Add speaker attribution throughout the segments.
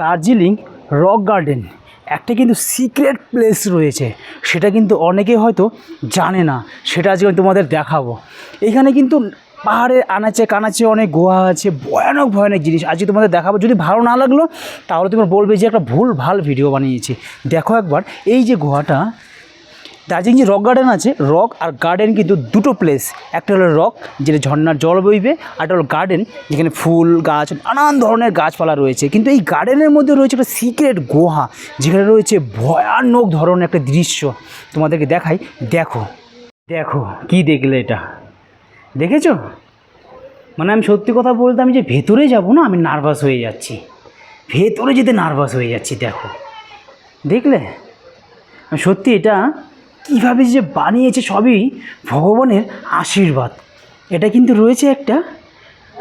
Speaker 1: Darjeeling rock garden. একটা কিন্তু secret place রয়েছে। সেটা কিন্তু অনেকে হয়তো জানে না। সেটা আজকে তোমাদের দেখাবো। এখানে কিন্তু পাহাড়ের আনাচে কানাচে অনেক গুহা আছে। ভয়ানক ভয়ানক জিনিস। আজকে তোমাদের দেখাবো। যদি ভালো না লাগল, তাহলে তোমার বলবে যে একটা ভুল, ভালো ভিডিও বানিয়েছি। দেখো একবার, এই যে গুহাটা দার্জিলিং যে রক গার্ডেন আছে রক আর গার্ডেন কিন্তু দুটো প্লেস একটা হলো রক যেটা ঝর্ণার জল বইবে, আর একটা হলো গার্ডেন যেখানে ফুল, গাছ, নানান ধরনের গাছপালা রয়েছে। কিন্তু এই গার্ডেনের মধ্যে রয়েছে একটা সিক্রেট গুহা, যেখানে রয়েছে ভয়ানক ধরনের একটা দৃশ্য। তোমাদেরকে দেখাই, দেখো দেখো, কি দেখলে এটা? দেখেছ? মানে আমি সত্যি কথা বলতে, আমি যে ভেতরে যাব না, আমি নার্ভাস হয়ে যাচ্ছি। ভেতরে যেতে নার্ভাস হয়ে যাচ্ছি, দেখো। দেখলে? সত্যি এটা কীভাবে যে বানিয়েছে সবই ভগবানের আশীর্বাদ। এটা কিন্তু রয়েছে একটা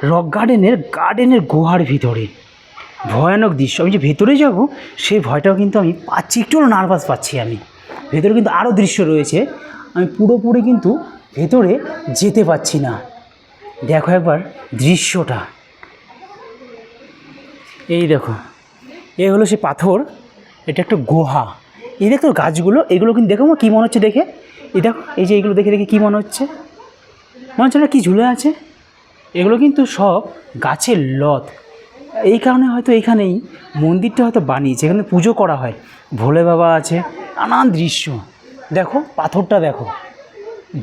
Speaker 1: রক গার্ডেনের গার্ডেনের গুহার ভিতরে। ভয়ানক দৃশ্য। আমি যে ভেতরে যাব, সেই ভয়টাও কিন্তু আমি পাচ্ছি, একটু নার্ভাস পাচ্ছি আমি। ভেতরে কিন্তু আরও দৃশ্য রয়েছে। আমি পুরোপুরি কিন্তু ভেতরে যেতে পারছি না। দেখো একবার দৃশ্যটা। এই দেখো এ হলো সে পাথর। এটা একটা গুহা। এই দেখ দেখো গাছগুলো, এগুলো কিন্তু দেখো কী মনে হচ্ছে দেখে? এই দেখো, এই যে এগুলো দেখে দেখে কী মনে হচ্ছে? মনে হচ্ছে না কি ঝুলে আছে? এগুলো কিন্তু সব গাছের লত। এই কারণে হয়তো এখানেই মন্দিরটা হয়তো বানিয়েছে এখানে পুজো করা হয়। ভোলে বাবা আছে, নানান দৃশ্য। দেখো, পাথরটা দেখো।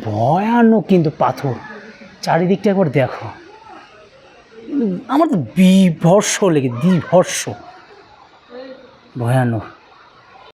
Speaker 1: ভয়ানক কিন্তু পাথর। চারিদিকটা একবার দেখো। আমার তো বিভর্ষ লেগে, বিভর্ষ। ভয়ানক।